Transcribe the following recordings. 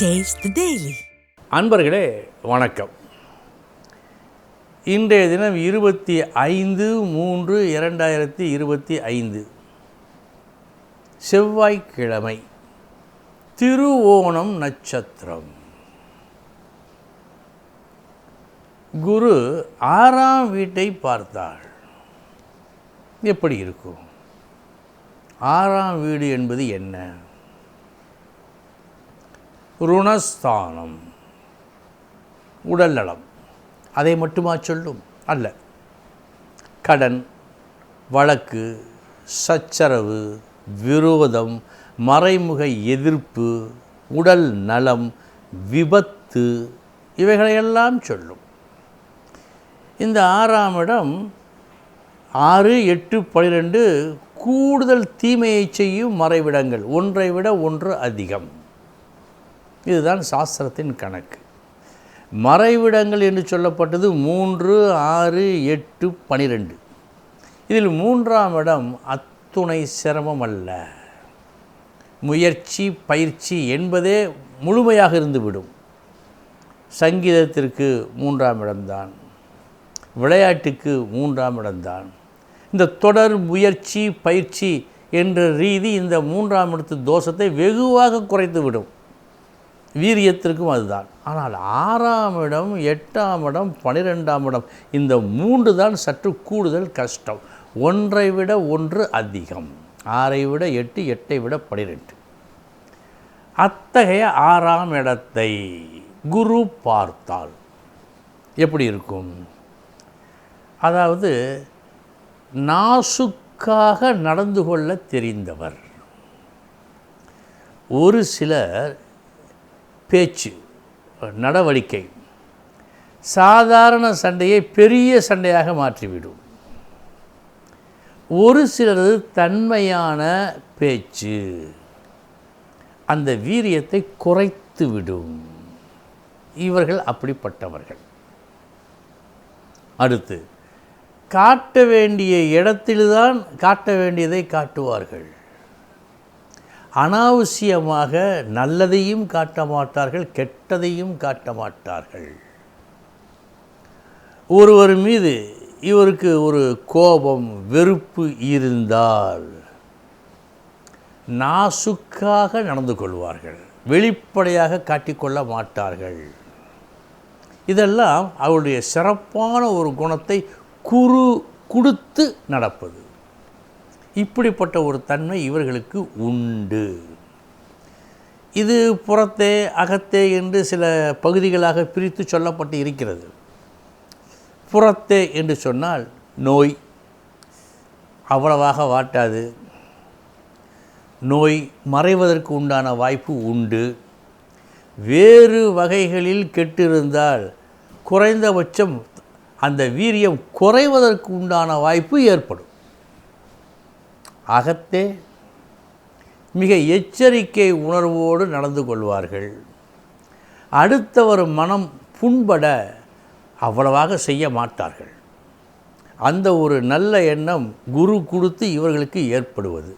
Taste அன்பர்களே வணக்கம். இன்றைய தினம் இருபத்தி ஐந்து மூன்று இரண்டாயிரத்தி இருபத்தி ஐந்து. செவ்வாய்க்கிழமை திருவோணம் நட்சத்திரம். குரு ஆறாம் வீட்டை பார்த்தாள். எப்படி இருக்கும்? ஆறாம் வீடு என்பது என்ன? ருணஸ்தானம். உடல் நலம் அதை மட்டுமா சொல்லும்? அல்ல. கடன் வழக்கு சச்சரவு விரோதம் மறைமுக எதிர்ப்பு உடல் நலம் விபத்து இவைகளையெல்லாம் சொல்லும். இந்த ஆறாம் இடம் ஆறு எட்டு பன்னிரெண்டு கூடுதல் தீமையை செய்யும் மறைவிடங்கள். ஒன்றை விட ஒன்று அதிகம். இதுதான் சாஸ்திரத்தின் கணக்கு. மறைவிடங்கள் என்று சொல்லப்பட்டது மூன்று ஆறு எட்டு பனிரெண்டு. இதில் மூன்றாம் இடம் அத்துணை சிரமம் அல்ல. முயற்சி பயிற்சி என்பதே முழுமையாக இருந்துவிடும். சங்கீதத்திற்கு மூன்றாம் இடம்தான். விளையாட்டுக்கு மூன்றாம் இடம்தான். இந்த தொடர் முயற்சி பயிற்சி என்ற ரீதி இந்த மூன்றாம் இடத்து தோஷத்தை வெகுவாக குறைத்துவிடும். விடும் வீரியத்திற்கும் அதுதான். ஆனால் ஆறாம் இடம் எட்டாம் இடம் பனிரெண்டாம் இடம் இந்த மூன்று தான் சற்று கூடுதல் கஷ்டம். ஒன்றை விட ஒன்று அதிகம். ஆறை விட எட்டு எட்டை விட பனிரெண்டு. அத்தகைய ஆறாம் இடத்தை குரு பார்த்தால் எப்படி இருக்கும்? அதாவது நாசுக்காக நடந்து கொள்ள தெரிந்தவர். ஒரு சிலர் பேச்சு நடவடிக்கை. சாதாரண சண்டையை பெரிய சண்டையாக மாற்றிவிடும். ஒரு சிலரது தன்மையான பேச்சு அந்த வீரியத்தை குறைத்து விடும் இவர்கள் அப்படிப்பட்டவர்கள். அடுத்து காட்ட வேண்டிய இடத்தில்தான் காட்ட வேண்டியதை காட்டுவார்கள். அனாவசியமாக நல்லதையும் காட்ட மாட்டார்கள் கெட்டதையும் காட்ட மாட்டார்கள் ஒருவர் மீது இவருக்கு ஒரு கோபம் வெறுப்பு இருந்தால் நாசுக்காக நடந்து கொள்வார்கள் வெளிப்படையாக காட்டிக்கொள்ள மாட்டார்கள். இதெல்லாம் அவருடைய சிறப்பான ஒரு குணத்தை குறு கொடுத்து நடப்பது. இப்படிப்பட்ட ஒரு தன்மை இவர்களுக்கு உண்டு. இது புறத்தே அகத்தே என்று சில பகுதிகளாக பிரித்து சொல்லப்பட்டு இருக்கிறது. புறத்தே என்று சொன்னால் நோய். அவ்வளவாக வாட்டாது. நோய் மறைவதற்கு உண்டான வாய்ப்பு உண்டு. வேறு வகைகளில் கெட்டிருந்தால் குறைந்தபட்சம் அந்த வீரியம் குறைவதற்கு உண்டான வாய்ப்பு ஏற்படும். அகத்தே மிக எச்சரிக்கை உணர்வோடு நடந்து கொள்வார்கள். அடுத்தவர் மனம் புண்பட அவ்வளவாக செய்ய மாட்டார்கள். அந்த ஒரு நல்ல எண்ணம் குரு கொடுத்து இவர்களுக்கு ஏற்படுவது.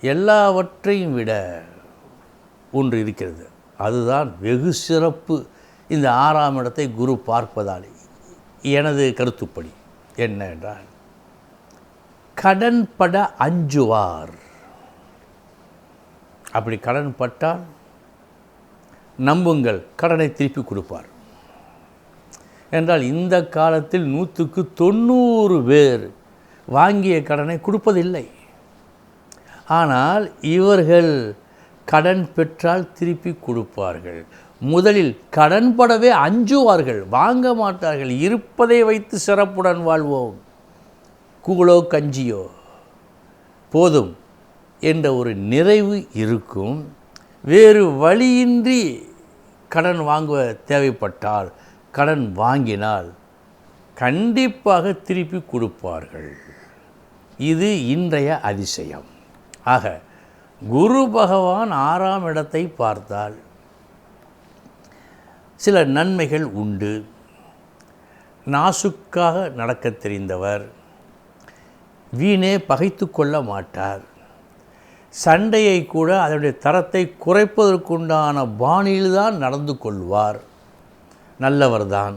எல்லாவற்றையும் விட ஒன்று இருக்கிறது. அதுதான் வெகு சிறப்பு. இந்த ஆறாம் இடத்தை குரு பார்ப்பதால். எனது கருத்துப்படி என்ன என்றால் கடன் பட அஞ்சுவார். அப்படி கடன் பட்டால் நம்புங்கள் கடனை திருப்பி கொடுப்பார். என்றால் இந்த காலத்தில் நூற்றுக்கு தொண்ணூறு பேர் வாங்கிய கடனை கொடுப்பதில்லை. ஆனால் இவர்கள் கடன் பெற்றால் திருப்பி கொடுப்பார்கள். முதலில் கடன்படவே அஞ்சுவார்கள் வாங்க மாட்டார்கள் இருப்பதை வைத்து சிறப்புடன் வாழ்வோம். கூழோ கஞ்சியோ? போதும் என்ற ஒரு நிறைவு இருக்கும். வேறு வழியின்றி கடன் வாங்க தேவைப்பட்டால் கடன் வாங்கினால் கண்டிப்பாக திருப்பி கொடுப்பார்கள். இது இன்றைய அதிசயம். ஆக குரு பகவான் ஆறாம் இடத்தை பார்த்தால் சில நன்மைகள் உண்டு. நாசுக்காக நடக்கத் தெரிந்தவர் வீணே பகைத்து கொள்ள மாட்டார். சண்டையை கூட அதனுடைய தரத்தை குறைப்பதற்குண்டான பாணியில்தான் நடந்து கொள்வார். நல்லவர்தான்.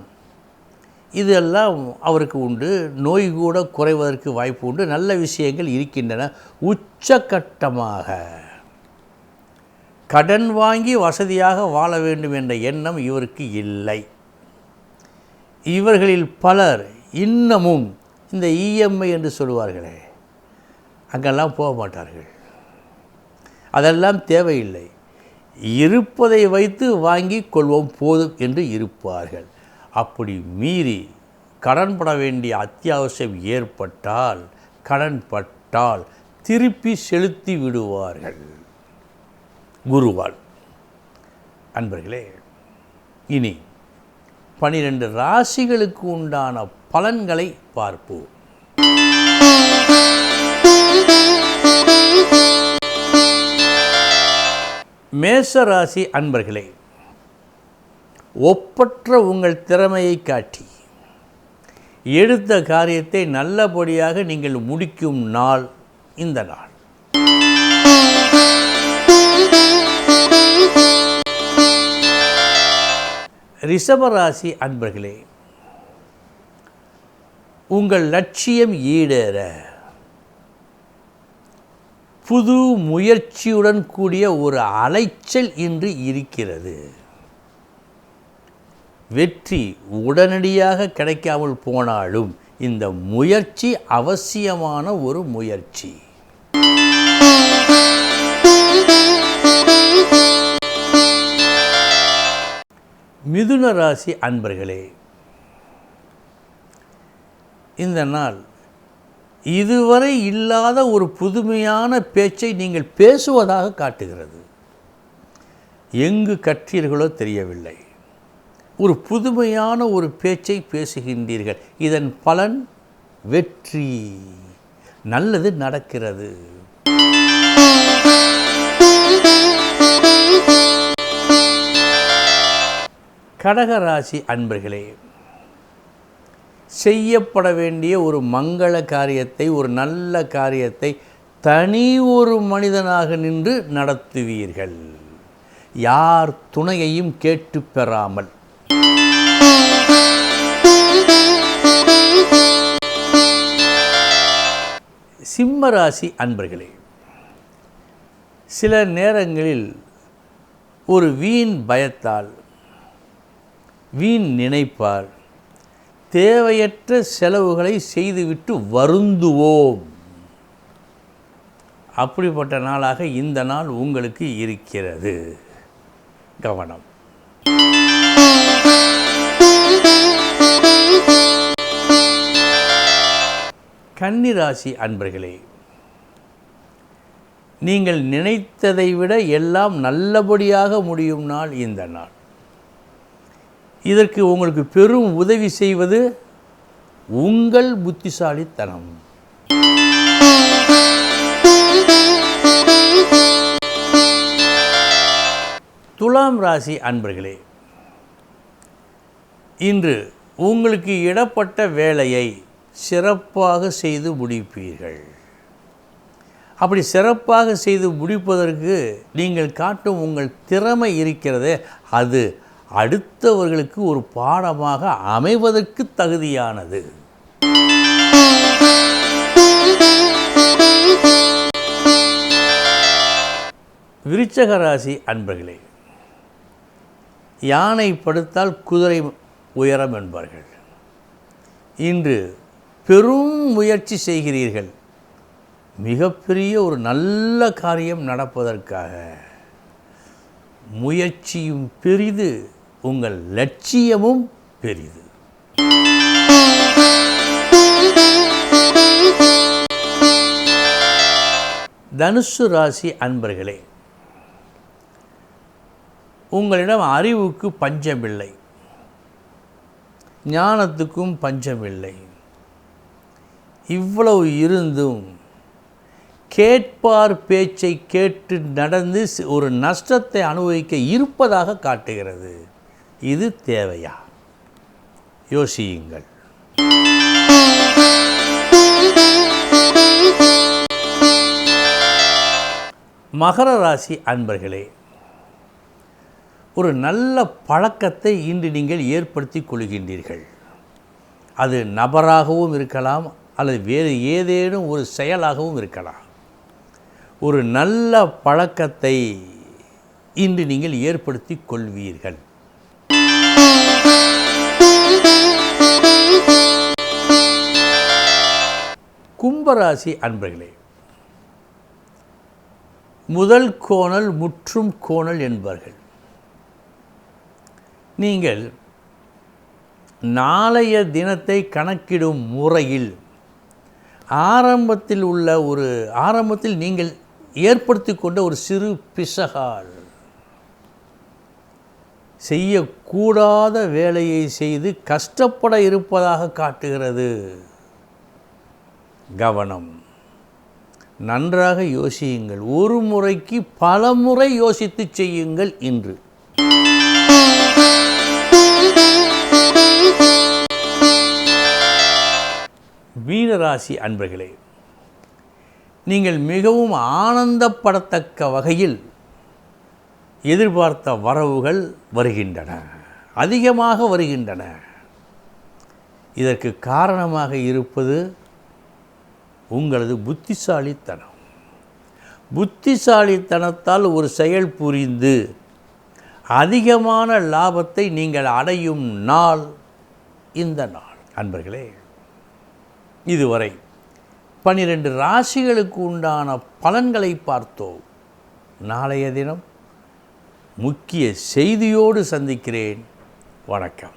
இதெல்லாம் அவருக்கு உண்டு. நோய் கூட குறைவதற்கு வாய்ப்பு உண்டு. நல்ல விஷயங்கள் இருக்கின்றன. உச்சக்கட்டமாக கடன் வாங்கி வசதியாக வாழ வேண்டும் என்ற எண்ணம் இவருக்கு இல்லை. இவர்களில் பலர் இன்னமும் இந்த இஎம்ஐ என்று சொல்லுவார்களே அங்கெல்லாம் போக மாட்டார்கள். அதெல்லாம் தேவையில்லை. இருப்பதை வைத்து வாங்கி கொள்வோம் போதும் என்று இருப்பார்கள். அப்படி மீறி கடன் பட வேண்டிய அத்தியாவசியம் ஏற்பட்டால் கடன் பட்டால் திருப்பி செலுத்தி விடுவார்கள். குருவால் அன்பர்களே இனி பனிரெண்டு ராசிகளுக்கு உண்டான பலன்களை பார்ப்போம். மேச ராசி அன்பர்களே ஒப்பற்ற உங்கள் திறமையை காட்டி எடுத்த காரியத்தை நல்லபடியாக நீங்கள் முடிக்கும் நாள் இந்த நாள். ரிஷபராசி அன்பர்களே உங்கள் லட்சியம் ஈடேற. புது முயற்சியுடன் கூடிய ஒரு அலைச்சல் இன்று இருக்கிறது. வெற்றி உடனடியாக கிடைக்காமல் போனாலும் இந்த முயற்சி அவசியமான ஒரு முயற்சி. மிதுன ராசி அன்பர்களே இந்த நாள் இதுவரை இல்லாத ஒரு புதுமையான பேச்சை நீங்கள் பேசுவதாக காட்டுகிறது. எங்கு கற்றீர்களோ தெரியவில்லை. ஒரு புதுமையான ஒரு பேச்சை பேசுகின்றீர்கள். இதன் பலன் வெற்றி. நல்லது நடக்கிறது. கடகராசி அன்பர்களே செய்யப்பட வேண்டிய ஒரு மங்கள காரியத்தை ஒரு நல்ல காரியத்தை தனி ஒரு மனிதனாக நின்று நடத்துவீர்கள். யார் துணையையும் கேட்டு பெறாமல். சிம்மராசி அன்பர்களே சில நேரங்களில் ஒரு வீண் பயத்தால் வீண் நினைப்பால் தேவையற்ற செலவுகளை செய்துவிட்டு வருந்துவோம். அப்படிப்பட்ட நாளாக இந்த நாள் உங்களுக்கு இருக்கிறது. கவனம். கன்னிராசி அன்பர்களே நீங்கள் நினைத்ததை விட எல்லாம் நல்லபடியாக முடியும் நாள் இந்த நாள். இதற்கு உங்களுக்கு பெரும் உதவி செய்வது உங்கள் புத்திசாலித்தனம். துலாம் ராசி அன்பர்களே இன்று உங்களுக்கு இடப்பட்ட வேலையை சிறப்பாக செய்து முடிப்பீர்கள். அப்படி சிறப்பாக செய்து முடிப்பதற்கு நீங்கள் காட்டும் உங்கள் திறமை இருக்கிறதே அது அடுத்தவர்களுக்கு ஒரு பாடமாக அமைவதற்கு தகுதியானது. விருச்சக ராசி அன்பர்களே யானை படுத்தால் குதிரை உயரம் என்பார்கள். இன்று பெரும் முயற்சி செய்கிறீர்கள். மிகப்பெரிய ஒரு நல்ல காரியம் நடப்பதற்காக. முயற்சியும் பெரிது. உங்கள் லட்சியமும் பெரிது. தனுசு ராசி அன்பர்களே உங்களிடம் அறிவுக்கு பஞ்சமில்லை ஞானத்துக்கும் பஞ்சமில்லை. இவ்வளவு இருந்தும் கேட்பார் பேச்சை கேட்டு நடந்து ஒரு நஷ்டத்தை அனுபவிக்க இருப்பதாக காட்டுகிறது. இது தேவையா? யோசியுங்கள். மகர ராசி அன்பர்களே ஒரு நல்ல பழக்கத்தை இன்று நீங்கள் ஏற்படுத்தி கொள்கின்றீர்கள். அது நபராகவும் இருக்கலாம் அல்லது வேறு ஏதேனும் ஒரு செயலாகவும் இருக்கலாம். ஒரு நல்ல பழக்கத்தை இன்று நீங்கள் ஏற்படுத்தி கொள்வீர்கள். கும்பராசி அன்பர்களே முதல் கோணல் முற்றும் கோணல் என்பார்கள். நீங்கள் நாளைய தினத்தை கணக்கிடும் முறையில் ஆரம்பத்தில் உள்ள ஒரு ஆரம்பத்தில் நீங்கள் ஏற்படுத்தி கொண்ட ஒரு சிறு பிசகால் செய்யக்கூடாத வேலையை செய்து கஷ்டப்பட இருப்பதாக காட்டுகிறது. கவனம். நன்றாக யோசியுங்கள். ஒரு முறைக்கு பல முறை யோசித்து செய்யுங்கள் இன்று. மீனராசி அன்பர்களே நீங்கள் மிகவும் ஆனந்தப்படத்தக்க வகையில் எதிர்பார்த்த வரவுகள் வருகின்றன. அதிகமாக வருகின்றன. இதற்கு காரணமாக இருப்பது உங்களது புத்திசாலித்தனம். புத்திசாலித்தனத்தால் ஒரு செயல் புரிந்து அதிகமான லாபத்தை நீங்கள் அடையும் நாள் இந்த நாள். அன்பர்களே இதுவரை பனிரெண்டு ராசிகளுக்கு உண்டான பலன்களை பார்த்தோம். நாளைய தினம் முக்கிய செய்தியோடு சந்திக்கிறேன். வணக்கம்.